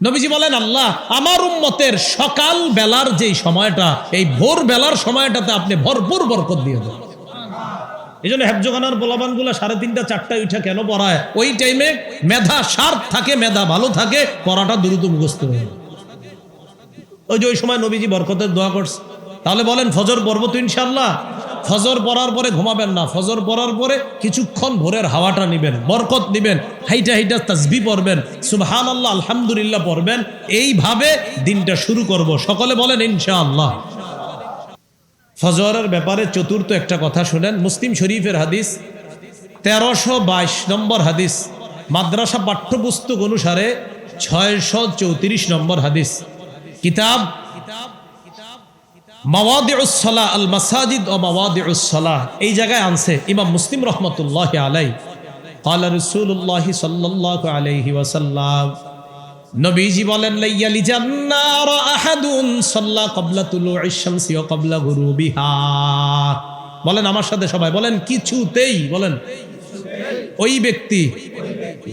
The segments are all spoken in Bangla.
নবীজি বলেন আল্লাহ আমার উম্মতের সকাল বেলার যেই সময়টা এই ভোর বেলার সময়টাতে আপনি ভরপুর বরকত দিয়ে দেন। এই জন্য হেফজোখানার বলাবানগুলা সাড়ে তিনটা চারটায় উঠে কেন পড়ায়? ওই টাইমে মেধা শার্প থাকে মেধা ভালো থাকে পড়াটা দ্রুত মুখস্থ হয়ে। ওই যে ওই সময় নবীজি বরকতের দোয়া করছে। তাহলে বলেন ফজর পর্ব তো ইনশাল্লাহ ফজর পড়ার পরে ঘুমাবেন না। ফজর পড়ার পরে কিছুক্ষণ ভোরের হাওয়াটা নিবেন, বরকত নিবেন, হাইটা হাইটা তাসবি পড়বেন সুবহান আল্লাহ আলহামদুলিল্লাহ পড়বেন। এইভাবে দিনটা শুরু করব। সকলে বলেন, ইনশাআল্লাহ। ফজরের ব্যাপারে চতুর্থ একটা কথা শুনেন, মুসলিম শরীফের হাদিস, তেরোশো বাইশ নম্বর হাদিস, মাদ্রাসা পাঠ্যপুস্তক অনুসারে ছয়শো চৌত্রিশ নম্বর হাদিস। কিতাব মাওয়াদিউসলা আল মাসাজিদ ও মাওয়াদিউসলা এই জায়গায় আনছে ইমাম মুসলিম রহমতুল্লাহ আলাই قال رسول الله صلى الله عليه وسلم নবীজি বলেন লাইয়ালি জান্নার আহাদুন সাল্লা ক্বাবলা তুলুইশ শামসি ওয়া ক্বাবলা গুরুবিহা বলেন আমার সাথে সবাই বলেন কিছুতেই বলেন ওই ব্যক্তি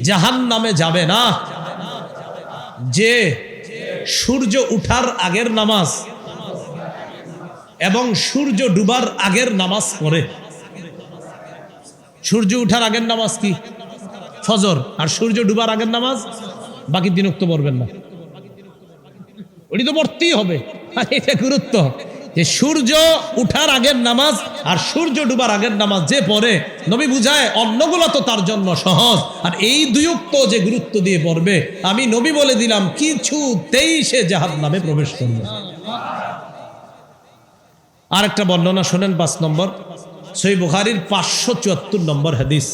জাহান নামে যাবে না যে সূর্য উঠার আগের নামাজ এবং সূর্য ডুবার আগের নামাজ পড়ে। সূর্য উঠার আগের নামাজ কি? ফজর। আর সূর্য ডুবার আগের নামাজ? বাকি দিন উক্ত পড়বেন না। ওটি তো পড়তেই হবে। আর এটা গুরুত্ব। যে সূর্য উঠার আগের নামাজ আর সূর্য ডুবার আগের নামাজ যে পড়ে, নবী বুঝায় অন্যগুলো তো তার জন্য সহজ। আর এই দুয়ুক্ত যে গুরুত্ব দিয়ে পড়বে, আমি নবী বলে দিলাম, কিছুতেই সে জাহাজ নামে প্রবেশ করবে আর একটা বর্ণনা শোনেন পাঁচ নম্বর। সই বুখারির পাঁচশো চুয়াত্তর নম্বর হাদিস।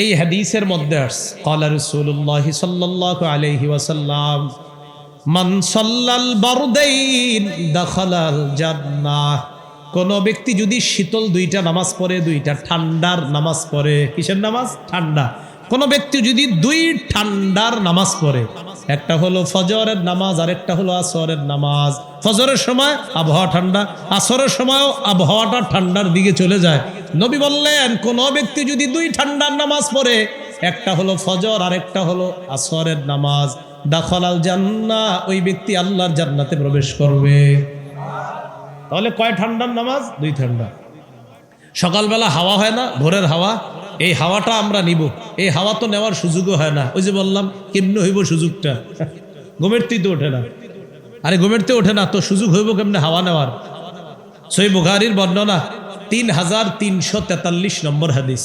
এই হাদিসের মধ্যে কলা রসুল্লাহ সাল্লাহ আলহি ওয়াসাল্লাম, মান সাল্লাল বারদাইন দাখালাল জান্নাহ। কোন ব্যক্তি যদি শীতল দুইটা নামাজ পড়ে, দুইটা ঠান্ডার নামাজ পড়ে, কিসের নামাজ? ঠান্ডা। কোন ব্যক্তি যদি দুই ঠান্ডার নামাজ পড়ে একটা হলো ফজরের নামাজ আর একটা হলো আসরের নামাজ। ফজরের সময় আবহাওয়া ঠান্ডা, আসরের সময়ও আবহাওয়াটা ঠান্ডার দিকে চলে যায়। নবী বললেন, কোন ব্যক্তি যদি দুই ঠান্ডার নামাজ পড়ে, একটা হলো ফজর আর একটা হলো আসরের নামাজ। দাখলাল জান্না ওই ব্যক্তি আল্লাহর জান্নাতে প্রবেশ করবে। তাহলে কয় ঠান্ডার নামাজ? দুই ঠান্ডা। সকালবেলা হাওয়া হয় না? ভোরের হাওয়া? এই হাওয়াটা আমরা নিব। এই হাওয়া তো নেওয়ার সুযোগও হয় না। ওই যে বললাম, কেমনে হইব সুযোগটা? ঘুমের তো ওঠে না। আরে গোমেরতে ওঠে না, তো সুযোগ হইব কেমনে হাওয়া নেওয়ার? সই বুখারির বর্ণনা, তিন হাজার তিনশো তেতাল্লিশ নম্বর হাদিস।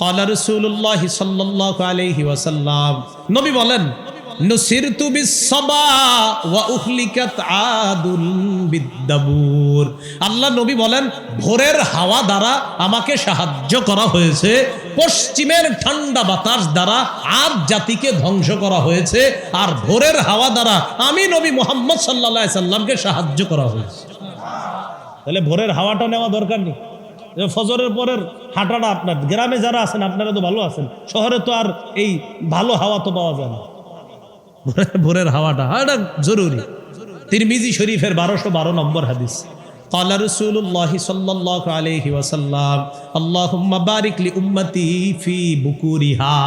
কলা রসুল্লাহ সাল্লাহ আলহি ওয়াসাল্লাম। নবী বলেন নুসিরতু বিসসবা ওয়া উখলিকাত আদুল বিদ্দাবুর। আল্লাহ নবী বলেন, ভোরের হাওয়া দ্বারা আমাকে সাহায্য করা হয়েছে, পশ্চিমের ঠান্ডা বাতাস দ্বারা আদ জাতিকে ধ্বংস করা হয়েছে, আর ভোরের হাওয়া দ্বারা আমি নবী মোহাম্মদ সাল্লাহ সাল্লামকে সাহায্য করা হয়েছে। তাহলে ভোরের হাওয়াটা নেওয়া দরকার নেই। ফজরের পরের হাঁটাটা আপনার, গ্রামে যারা আছেন আপনারা তো ভালো আছেন, শহরে তো আর এই ভালো হাওয়া তো পাওয়া যায় না। ভোরের- ভোরের হাওয়াটা হ্যাঁ, এটা জরুরি তিরমিজি শরীফের বারোশো বারো নম্বর হাদিস قال رسول الله صلى الله عليه وسلم اللهم بارك لأمتي في بكورها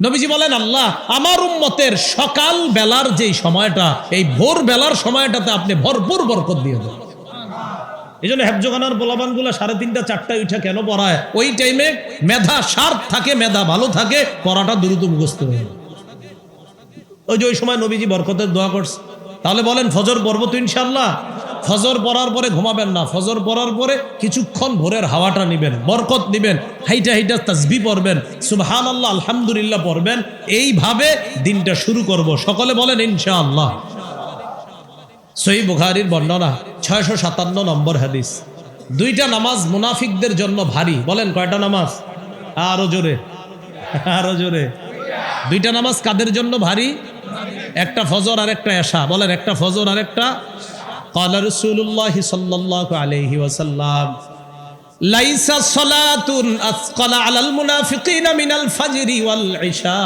নবীজি বলেন আল্লাহ আমার উম্মতের সকাল বেলার যেই সময়টা এই ভোর বেলার সময়টাতে আপনি ভরপুর বরকত দিয়ে দেন এই জন্য হেফজোখানার বলাবান গুলা সাড়ে তিনটা চারটায় উঠা কেন পড়ায় ওই টাইমে মেধা শার্প থাকে মেধা ভালো থাকে পড়াটা দ্রুত মুখস্থ হয়ে যায়। ওই যে ওই সময় নবীজি বরকতের দোয়া করছে। তাহলে বলেন, ফজর পর্ব তো ইনশাল্লাহ ফজর পড়ার পরে ঘুমাবেন না। ফজর পড়ার পরে কিছুক্ষণ ভোরের হাওয়াটা নিবেন, বরকত নিবেন, হাইটা হাইটা তাসবি পড়বেন সুবহান আল্লাহ আলহামদুলিল্লাহ পড়বেন। এইভাবে দিনটা শুরু করব। সকলে বলেন, ইনশাআল্লাহ। সহি বুখারির বর্ণনা, ছয়শো সাতান্ন নম্বর হাদিস। দুইটা নামাজ মুনাফিকদের জন্য ভারী। বলেন, কয়টা নামাজ? আরও জোরে আরও জোরে। দুইটা নামাজ কাদের জন্য ভারী? একটা ফজর আর একটা এশা। বলেন, একটা ফজর আর একটা? কালা রসুল্লাহ আলহি ওসাল্লাম লাইসা আলাল মিনাল ইশা।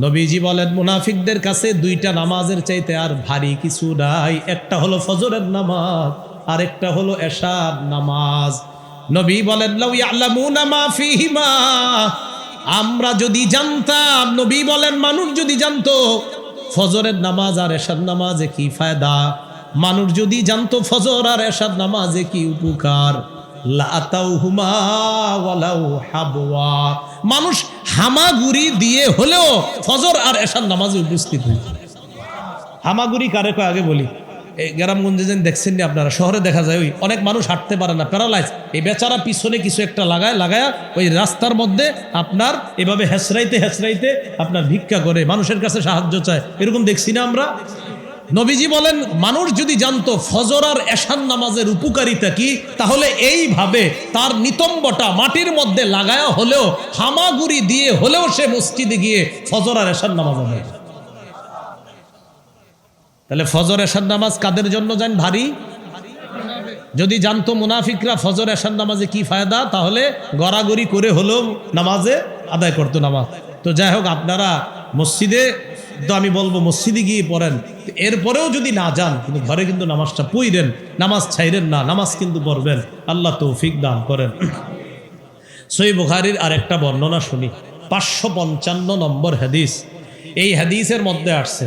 নবীজি বলেন, মুনাফিকদের কাছে দুইটা নামাজের চাইতে আর ভারী কিছু নাই। একটা হলো ফজরের নামাজ, আর একটা হলো এশার নামাজ। নবী বলেন, লাউ ইয়ালামুনা আমরা যদি জানতাম, নবী বলেন, মানুষ যদি জানতো, ফজরের নামাজ আর এশার নামাজে কি ফায়দা? মানুষ যদি জানতো, ফজর আর এশার নামাজে কি উপকার। মানুষ হামাগুড়ি দিয়ে হলেও ফজর আর এশার নামাজে উপস্থিত হইত হামাগুড়ি কারে আগে বলি। এই গ্রামগঞ্জে যেন দেখছেন নি আপনারা, শহরে দেখা যায় ওই অনেক মানুষ হাঁটতে পারে না প্যারালাইজ এই বেচারা পিছনে কিছু একটা লাগায় লাগায় ওই রাস্তার মধ্যে আপনার এভাবে হেসরাইতে হেসরাইতে আপনার ভিক্ষা করে, মানুষের কাছে সাহায্য চায়। এরকম দেখছি না আমরা। নবীজি বলেন, মানুষ যদি জানতো ফজর আর এশান নামাজের উপকারিতা কি, তাহলে এইভাবে তার নিতম্বটা মাটির মধ্যে লাগায়া হলেও, হামাগুড়ি দিয়ে হলেও সে মসজিদে গিয়ে ফজর আর এশান নামাজ করে। তাহলে ফজর, এশার নামাজ কাদের জন্য যান ভারী? যদি জানতো মুনাফিকরা ফজর, এশার নামাজে কি ফায়দা, তাহলে গড়াগড়ি করে হলেও নামাজে আদায় করতো নামাজ। তো যাই হোক, আপনারা মসজিদে, তো আমি বলব মসজিদে গিয়ে পড়েন। এরপরেও যদি না যান, কিন্তু ঘরে কিন্তু নামাজটা পইরেন, নামাজ ছাইরেন না, নামাজ কিন্তু পড়বেন। আল্লাহ তৌফিক দান করেন। সই বুখারির আরেকটা বর্ণনা শুনি। পাঁচশো পঞ্চান্ন নম্বর হাদিস। এই হাদিসের মধ্যে আসছে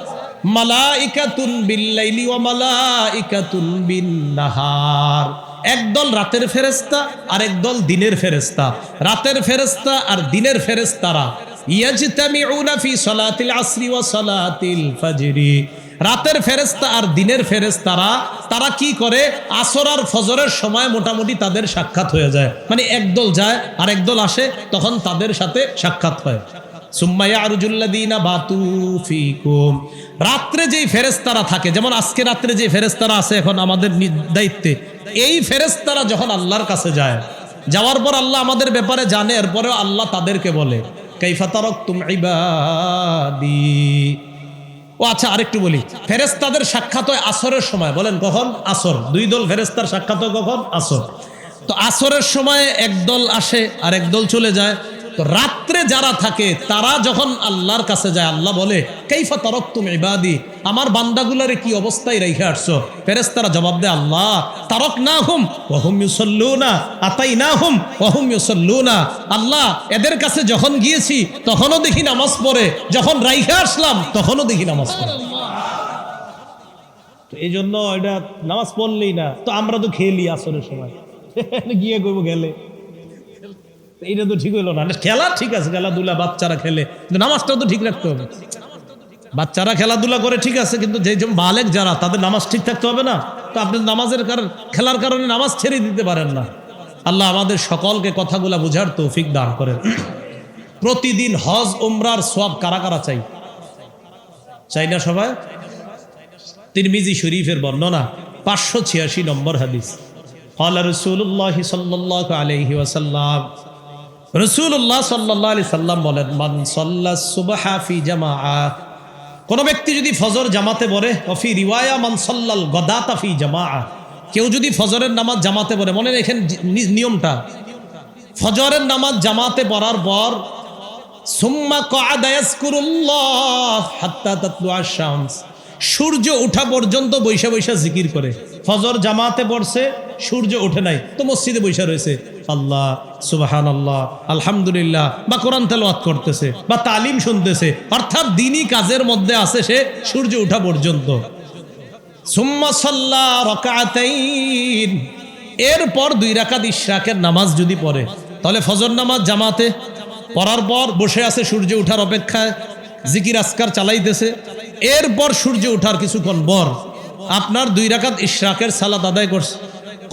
মালাইকাতুন বিল্লাইলি ওয়া একদল রাতের ফেরেস্তা আর একদল দিনের ফেরেস্তা রাতের ফেরেস্তা আর দিনের ফেরেস্তারা রাতের ফেরেস্তা আর দিনের ফেরেস্তারা তারা কি করে? আসর আর ফজরের সময় মোটামুটি তাদের সাক্ষাৎ হয়ে যায়। মানে একদল যায় আর একদল আসে, তখন তাদের সাথে সাক্ষাৎ হয়। সুম্মাইয়া আরুজুল্লাদিনা বাতু ফিকুম। রাত্রে যেই ফেরেস্তারা থাকে, যেমন আজকে রাত্রে যে ফেরেস্তারা আছে, এখন আমাদের দায়িত্বে। এই ফেরেস্তারা যখন আল্লাহর কাছে যায়, যাওয়ার পর আল্লাহ আমাদের ব্যাপারে জানে, এরপরেও আল্লাহ তাদেরকে বলে কাইফাতারক তুম ইবাদি। ও আচ্ছা আরেকটু বলি ফেরেস্তাদের সাক্ষাৎ হয় আসরের সময়। বলেন, কখন? আসর। দুই দল ফেরেস্তার সাক্ষাৎ হয় কখন? আসর। তো আসরের সময় একদল আসে আর একদল চলে যায়। তো রাত্রে যারা থাকে, তারা যখন আল্লাহর কাছে যায়, আল্লাহ বলে, কেইফা তরক তুমি ইবাদি? আমার বান্দাগুলারে কি অবস্থায় রেখে আসছো? ফেরেস্তারা জবাব দেয়, আল্লাহ তারক না হুম ওহুম ইউসল্লুনা আতাই না হুম ওহুম ইউসল্লুনা। আল্লাহ, এদের কাছে যখন গিয়েছি, তখনও দেখি নামাজ পড়ে। যখন রাইখে আসলাম, তখনও দেখি নামাজ পড়ে। তো এই জন্য এটা নামাজ পড়লেই না, তো আমরা তো খেলি আসরের সময়। গিয়ে করব গেলে। এইটা তো ঠিক হইলো না না, খেলা ঠিক আছে খেলাধুলা বাচ্চারা খেলে কিন্তু নামাজটাও তো ঠিক রাখতে হবে বাচ্চারা খেলাধুলা করে ঠিক আছে কিন্তু যে যেমন বালেক যারা তাদের নামাজ ঠিক থাকতে হবে না তো আপনি নামাজের কারণ খেলার কারণে নামাজ ছেড়ে দিতে পারেন না আল্লাহ আমাদের সকলকে কথাগুলা বুঝার তৌফিক দান করেন প্রতিদিন হজ উমরার সব কারা কারা চাই চাই না সবাই তিরমিজি শরীফের বর্ণনা পাঁচশো ছিয়াশি নম্বর হাদিস قال رسول الله صلى الله عليه وسلم রসুল্লাহ সাল্লাহ আলি সাল্লাম বলেন, মান সাল্লা সুবাহা ফি জামা কোন ব্যক্তি যদি ফজর জামাতে পড়ে, অফি রিওয়ায়া, মান সাল্লাল গদাতা ফি জামা কেউ যদি ফজরের নামাজ জামাতে পড়ে, মনে রেখেন নিয়মটা। ফজরের নামাজ জামাতে পড়ার পর, সুম্মা শামস। সূর্য ওঠা পর্যন্ত বৈশা বৈশা জিকির করে। ফজর জামাতে পড়ছে, সূর্য ওঠে নাই, তো মসজিদে বৈশা রয়েছে। আল্লাহ সুবাহান আল্লাহ আলহামদুলিল্লাহ, বা কোরআন তেলাওয়াত করতেছে, বা তালিম শুনতেছে, অর্থাৎ দিনই কাজের মধ্যে আছে সে সূর্য ওঠা পর্যন্ত। এরপর দুই রাকাত ইশরাকের নামাজ যদি পড়ে, তাহলে ফজর নামাজ জামাতে, পড়ার পর বসে আছে সূর্য ওঠার অপেক্ষায়, জিকির আসকার চালাইতেছে, এরপর সূর্য ওঠার কিছুক্ষণ পর আপনার দুই রাকাত ইশরাকের সালাত আদায় করছে।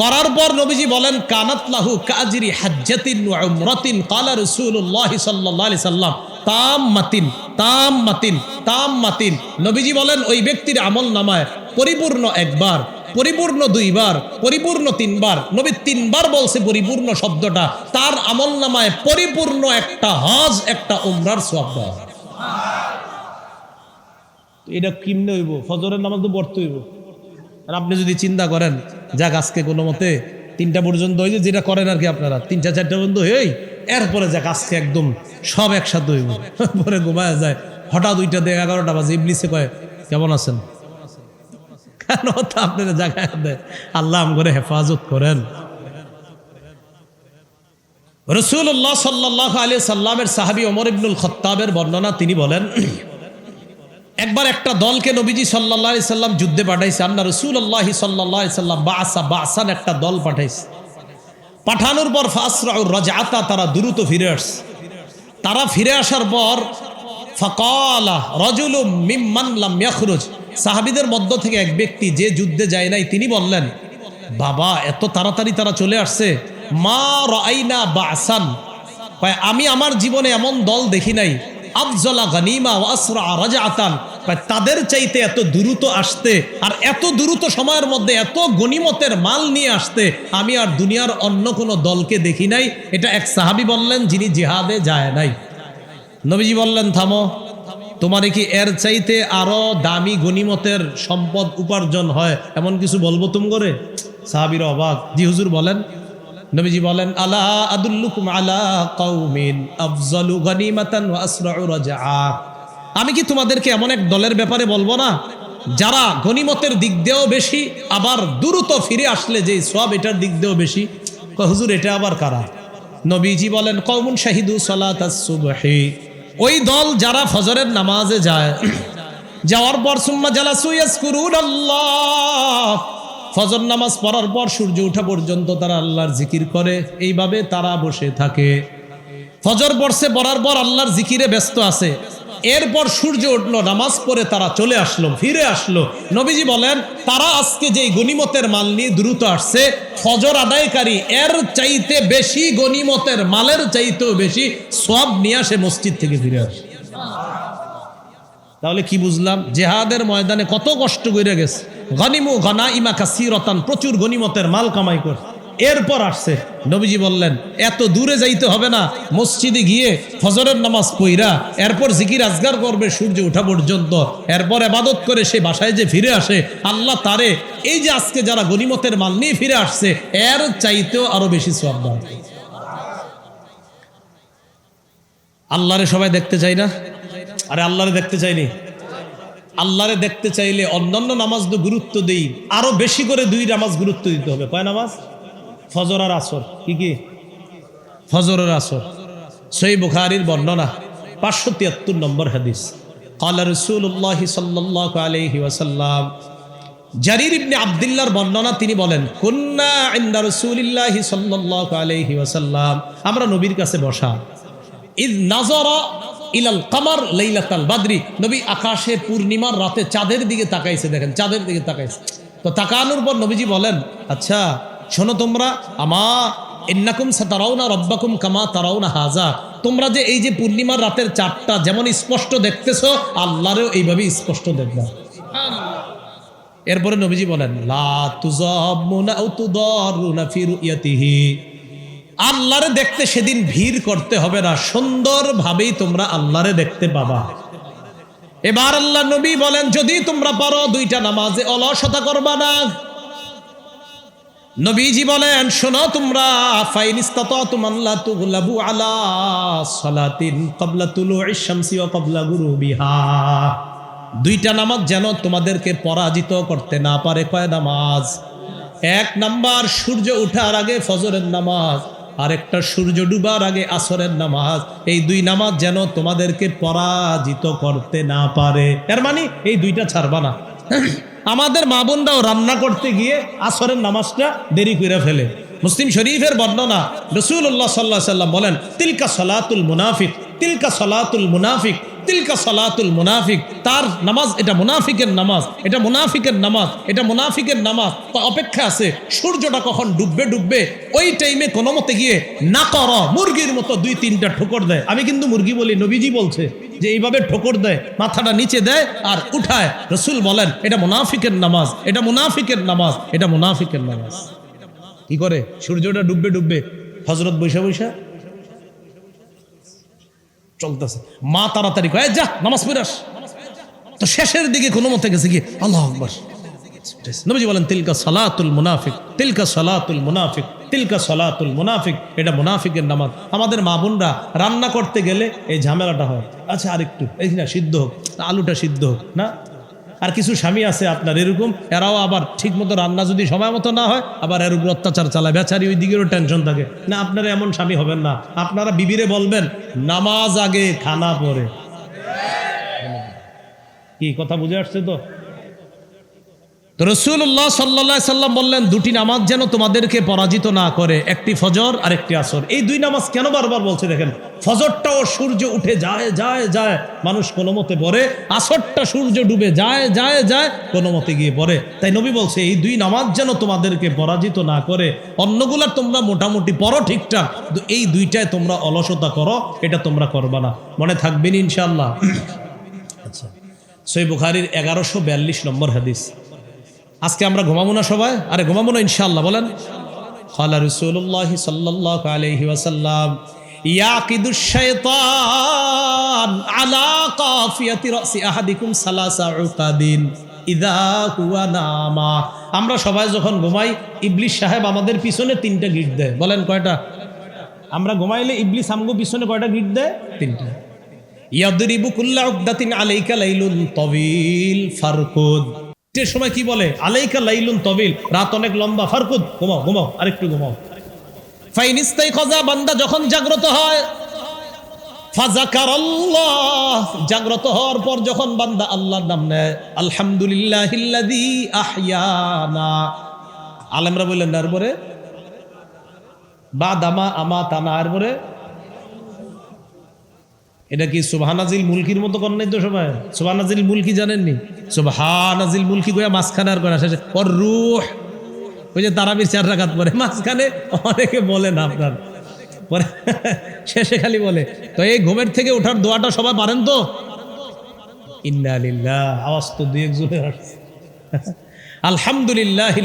করার পর নবীজি বলেন, কানাত লাহু কাজরি হাজ্জাতিন উমরাতিন কালা রাসূলুল্লাহ সাল্লাল্লাহু আলাইহি সাল্লাম তাম মাতিন তাম মাতিন তাম মাতিন নবীজি বলেন, ওই ব্যক্তির আমল নামায় পরিপূর্ণ একবার, পরিপূর্ণ দুইবার, পরিপূর্ণ তিনবার নবী তিনবার বলছে পরিপূর্ণ শব্দটা, তার আমল নামায় পরিপূর্ণ একটা হজ, একটা উমরার সব এটা কিমনে হইব, ফজরের নামাজ তো পড়তে হইব। আর আপনি যদি চিন্তা করেন, যাক আজকে কোনো মতে তিনটা পর্যন্ত হয়েছে যেটা করেন আর কি আপনারা, তিনটা, চারটা পর্যন্ত হয়েই এরপরে যাক আজকে একদম সব একসাথে হইব। পরে ঘুমায় যায়। হঠাৎ দুইটা দিয়ে এগারোটা বাজে, ইবলিসে কয়, কেমন আছেন? কেন তো আপনারা জায়গায় দেয়? আল্লাহ করে হেফাজত করেন। রসুল্লাহ সাল্লাহ আলী সাল্লামের সাহাবি ওমর ইবনুল খত্তাবের বর্ণনা তিনি বলেন একবার একটা দলকে নবীজি সাল্লাহ আলি সাল্লাম যুদ্ধে পাঠাইছে। আল্লাহ রসুল আল্লাহি সাল্লাহ সাল্লাম বা আসা বা আসান একটা দল পাঠাইছে। পাঠানোর পর ফাসরা রাজাতা তারা দ্রুত ফিরে আসছে। তারা ফিরে আসার পর ফকালা রজুলু মিম্মানলাম ইয়াখরুজ। সাহাবিদের মধ্য থেকে এক ব্যক্তি যে যুদ্ধে যায় নাই, তিনি বললেন, বাবা, এত তাড়াতাড়ি তারা চলে আসছে। মা রাইনা বা আসান আমি আমার জীবনে এমন দল দেখি নাই। আফজলা গানিমা ওয়াসরা রাজাতান। কয়, তাদের চাইতে এত দ্রুত আসতে আর এত দ্রুত সময়ের মধ্যে এত গনিমতের মাল নিয়ে আসতে আমি আর দুনিয়ার অন্য কোনো দলকে দেখি নাই। এটা এক সাহাবি বললেন, যিনি জিহাদে যায় নাই। নবীজি বললেন, থামো। তোমার কি এর চাইতে আরও দামি গনিমতের সম্পদ উপার্জন হয়? এমন কিছু বলব তুম করে সাহাবির অবাক। জি, হুজুর বলেন। নবীজি বলেন, আলা আদুল্লুকুম আলা কৌমিন আফজালু গনিমাতান ওয়া আসরাউ রাজআ। আমি কি তোমাদেরকে এমন এক দলের ব্যাপারে বলব না? যারা গনিমতের দিক দিয়েও বেশি, আবার দ্রুত ফিরে আসলে যে সব এটার দিক দিয়েও বেশি। হুজুর, এটা আবার কারা? নবীজি বলেন কৌমুন শাহিদু সালাত সুবহি। ওই দল যারা ফজরের নামাজে যায়, যাওয়ার পর সুম্মা জালাসু ইয়াজকুরুন আল্লাহ ফজর নামাজ পড়ার পর সূর্য ওঠা পর্যন্ত তারা আল্লাহর জিকির করে। এইভাবে তারা বসে থাকে। ফজর পড়ছে পড়ার পর আল্লাহর জিকিরে ব্যস্ত আছে। এরপর সূর্য উঠল, নামাজ পড়ে তারা চলে আসলো, ফিরে আসলো। নবীজি বলেন, তারা আজকে যে গনিমতের মাল নিয়ে দ্রুত আসছে, ফজর আদায়কারী এর চাইতে বেশি গনিমতের মালের চাইতেও বেশি সব নিয়ে আসে মসজিদ থেকে ফিরে আসে। তাহলে কি বুঝলাম? জেহাদের ময়দানে কত কষ্ট করে গেছে। গনিমু গনা ইমা কাসিরতান, প্রচুর গনিমতের মাল কামাই করে। এরপর আসছে, নবীজি বললেন, এত দূরে যাইতে হবে না, মসজিদে গিয়ে ফজরের নামাজ পইরা, এরপর জিকির আজগার করবে সূর্য ওঠা পর্যন্ত। এরপর এবাদত করে সে বাসায় যে ফিরে আসে, আল্লাহ তারে, এই যে আজকে যারা গনিমতের মাল নিয়ে ফিরে আসছে, এর চাইতেও আরও বেশি সব আল্লাহরে সবাই দেখতে চাই না? আরে আল্লাহরে দেখতে চাইনি? আল্লাহরে দেখতে চাইলে অন্যান্য নামাজ গুরুত্ব দেই, আরও বেশি করে দুই নামাজ গুরুত্ব দিতে হবে। কয় নামাজ? ফজর আর আসর। কি কি? ফজর আর আসর। সই বুখারির বর্ণনা, পাঁচশো তিয়াত্তর নম্বর হাদিস। কালা রসুল্লাহ সাল্লাহ আলহি ওয়াসাল্লাম, জারির ইবনে আবদুল্লাহর বর্ণনা তিনি বলেন কন্যা ইন্দা রসুলিল্লাহ সাল্লাহ আলহি ওয়াসাল্লাম। আমরা নবীর কাছে বসা। ইদ নাজর ইলাল কামার লাইলাতাল বাদরি। নবী আকাশে পূর্ণিমার রাতে চাঁদের দিকে তাকাইছে, দেখেন, চাঁদের দিকে তাকাইছে। তো তাকানোর পর নবীজি বলেন আচ্ছা শোনো তোমরা, আমা ইন্নাকুম সাতারাউনা রব্বাকুম কামা তারাউনা হাজা তোমরা যে এই যে পূর্ণিমার রাতের চাঁদটা যেমন স্পষ্ট দেখতেছো, আল্লাহরেও এইভাবে স্পষ্ট দেখবা। এরপরে নবীজি বলেন, লা তুজাবুনা আও তুদারুনা ফি রুয়াতিহি আল্লাহরে দেখতে সেদিন ভিড় করতে হবে না, সুন্দরভাবেই তোমরা আল্লাহরে দেখতে পাবা। এবার আল্লাহ নবী বলেন, যদি তোমরা পারো দুইটা নামাজে অলসতা করবা না। নবীজি বলেন, শোনো তোমরা দুইটা নামাজ যেন তোমাদেরকে পরাজিত করতে না পারে, কয় নামাজ? এক নাম্বার, সূর্য উঠার আগে ফজরের নামাজ। আর একটা সূর্য ডুবার আগে আসরের নামাজ। এই দুই নামাজ যেন তোমাদেরকে পরাজিত করতে না পারে। এর মানে এই দুইটা ছাড়বা না। আমাদের মা বোনরাও রান্না করতে গিয়ে আসরের নামাজটা দেরি করে ফেলে। মুসলিম শরীফের বর্ণনা রসুল্লাহ সাল্লাহ সাল্লাম বলেন, তিলকা সলাতুল মুনাফিক, তিলকা সলাতুল মুনাফিক। তিলকা সলাতুল মুনাফিক, তার নামাজ, এটা মুনাফিকের নামাজ, এটা মুনাফিকের নামাজ, এটা মুনাফিকের নামাজ। তো অপেক্ষা আছে, সূর্যটা কখন ডুববে ডুববে, ওই টাইমে কোনো মতে গিয়ে না কর মুরগির মতো দুই, তিনটা ঠোকর দেয়। আমি কিন্তু মুরগি বলি, নবীজি বলছে যে এইভাবে ঠোকর দেয়, মাথাটা নিচে দেয় আর উঠায়। রসুল বলেন, এটা মুনাফিকের নামাজ, এটা মুনাফিকের নামাজ, এটা মুনাফিকের নামাজ। কি করে? সূর্যটা ডুববে ডুববে। হজরত বৈশা বৈশা চলতেছে। মা তাড়াতাড়ি কয়ে যা, নামাজ পড়াস তো শেষের দিকে কোনো মতে গেছে কি, আল্লাহ আকবর। নবীজি বলেন, তিলকা সালাতুল মুনাফিক, তিলকা সালাতুল মুনাফিক, তিলকা সালাতুল মুনাফিক, এটা মুনাফিকের নামাজ। আমাদের মা বোনরা রান্না করতে গেলে এই ঝামেলাটা হয়। আচ্ছা আরেকটু, এই না, সিদ্ধ হোক, আলুটা সিদ্ধ হোক, না? আর কিছু স্বামী আছে আপনার এরকম, এরাও আবার ঠিক মতো রান্না যদি সময় মতো না হয়, আবার এর উপর অত্যাচার চালায়। বেচারি ওই দিকেরও টেনশন থাকে। না, আপনারা এমন স্বামী হবেন না। আপনারা বিবিরে বলবেন, নামাজ আগে, খানা পরে। কি, কথা বুঝে আসছে তো? তো রসুল্লাহ সাল্লা সাল্লাম বললেন, দুটি নামাজ যেন তোমাদেরকে পরাজিত না করে, একটি ফজর আর একটি আসর। এই দুই নামাজ কেন বারবার বলছে দেখেন? ফজরটাও সূর্য উঠে যায় যায় যায়, মানুষ কোনো মতে পড়ে। আসরটা সূর্য ডুবে যায় যায় যায়, কোনো মতে গিয়ে পড়ে। তাই নবী বলছে, এই দুই নামাজ যেন তোমাদেরকে পরাজিত না করে, অন্যগুলার তোমরা মোটামুটি পড়ো ঠিকঠাক এই দুইটায় তোমরা অলসতা করো, এটা তোমরা করবা না। মনে থাকবেন ইনশাল্লাহ আচ্ছা সই বুখারির এগারোশো বিয়াল্লিশ নম্বর হাদিস। আজকে আমরা ঘুমাবো না সবাই? আরে ঘুমাবো না ইনশাল্লাহ বলেন। খালা রসুল্লাহ সাল্লাহ আলহি আলা ইদা নামা। আমরা সবাই যখন ঘুমাই ইবলিশ সাহেব আমাদের পিছনে তিনটা গিট দেয়। বলেন কয়টা? আমরা ঘুমাইলে ইবলিশ আমগো পিছনে কয়টা গিট দেয়? তিনটা। ইয়াদরিবু কুল্লা উকদাতিন আলাইকা লাইলুন তবিল ফারকুদ। এর সময় কি বলে? আলাইকা লাইলুন তবিল। রাত অনেক লম্বা। ফারকুদ, ঘুমাও ঘুমাও, আরেকটু ঘুমাও। ফাইনিস্তাই খজা বান্দা যখন জাগ্রত হয় জাগ্রত হওয়ার পর যখন বান্দা আল্লাহর নাম নেয় আলহামদুলিল্লাহ আলেমরা বললেন তারপরে বা দামা আমা তানা আর পরে? এটা কি সুবহানাজিল মুলকির মতো করেন নাই তো সবাই? সুবহানাজিল মুলকি জানেননি? সুবহানাজিল মুলকি গোয়া মাঝখানে আর করা শেষে ওর রুহ। ওই যে তারাবির চার রাখাত পরে, মাঝখানে অনেকে বলে না আপনার। পরে শেষে খালি বলে। তো এই ঘুমের থেকে ওঠার দোয়াটা সবাই পারেন তো? ইন্না আওয়াজ তো দুই একজনের আসছে। আলহামদুলিল্লাহ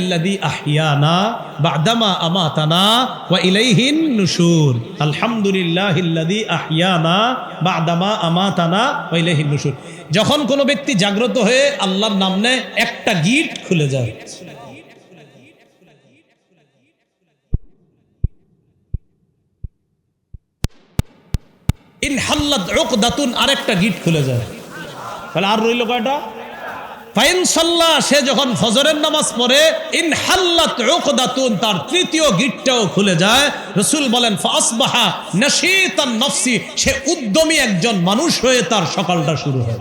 আমাতানা যখন কোনো ব্যক্তি জাগ্রত হয়ে আল্লাহর নাম নেয় একটা গিট খুলে যায়। হাল্লাত উকদাতুন আরেকটা গিট খুলে যায়। তাহলে আর রইল কয়টা? সে যখন ফজরের নামাজ পড়ে ইন তার তৃতীয় গিটটাও খুলে যায়। রসুল বলেন নফসি, সে উদ্যমী একজন মানুষ হয়ে তার সকালটা শুরু হয়।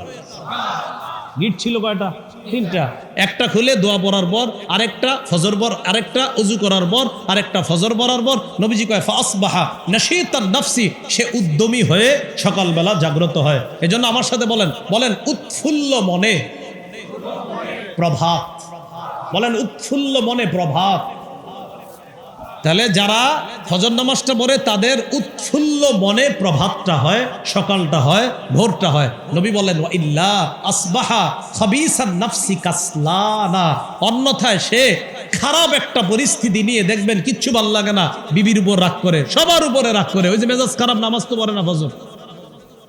গিট ছিল কয়টা? তিনটা। একটা খুলে দোয়া পড়ার পর, আরেকটা ফজর পর, আরেকটা উজু করার পর, আরেকটা ফজর পড়ার পর, নবীজি কয় ফাসবাহা নাশীতান নফসি, সে উদ্যমী হয়ে সকালবেলা জাগ্রত হয়। এজন্য আমার সাথে বলেন বলেন, উৎফুল্ল মনে প্রভাত। বলেন, উৎফুল্ল মনে প্রভাত। তাহলে যারা ফজর নামাজটা পড়ে, তাদের উৎফুল্ল মনে প্রভাতটা হয়, সকালটা হয়, ভোরটা হয়। নবী বলেন, "ওয়া ইল্লা আসবাহা খাবিসান নাফসি কাসলানা। অন্যথায় সে খারাপ একটা পরিস্থিতি নিয়ে দেখবেন কিচ্ছু ভালো লাগে না। বিবির উপর রাগ করে, সবার উপরে রাগ করে। ওই যে মেজাজ খারাপ, নামাজ তো পড়ে না ফজর।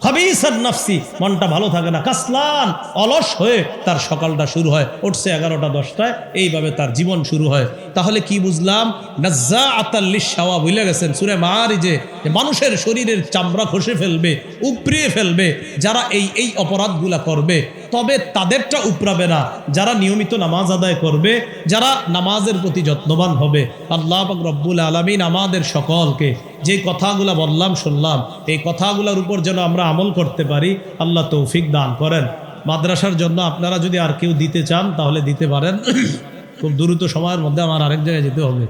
হবিসাদ নাফসি, মনটা ভালো থাকে না। কাসলান, অলস হয়ে তার সকালটা শুরু হয়। উঠছে এগারোটা, দশটায়। এইভাবে তার জীবন শুরু হয়। তাহলে কি বুঝলাম? নাজ্জা আতাল্লিশ সাওয়া ভুলে গেছেন? সুরে মারি যে মানুষের শরীরের চামড়া খসে ফেলবে, উপড়িয়ে ফেলবে, যারা এই এই অপরাধগুলা করবে তবে তাদেরটা উপরাবে না। যারা নিয়মিত নামাজ আদায় করবে, যারা নামাজের প্রতি যত্নবান হবে, আল্লাহ রব্বুল আলমিন আমাদের সকলকে যে কথাগুলা বললাম, শুনলাম, এই কথাগুলোর উপর যেন আমরা আমল করতে পারি, আল্লাহ তৌফিক দান করেন। মাদ্রাসার জন্য আপনারা যদি আর কেউ দিতে চান, তাহলে দিতে পারেন। খুব দ্রুত সময়ের মধ্যে আমার আরেক জায়গায় যেতে হবে।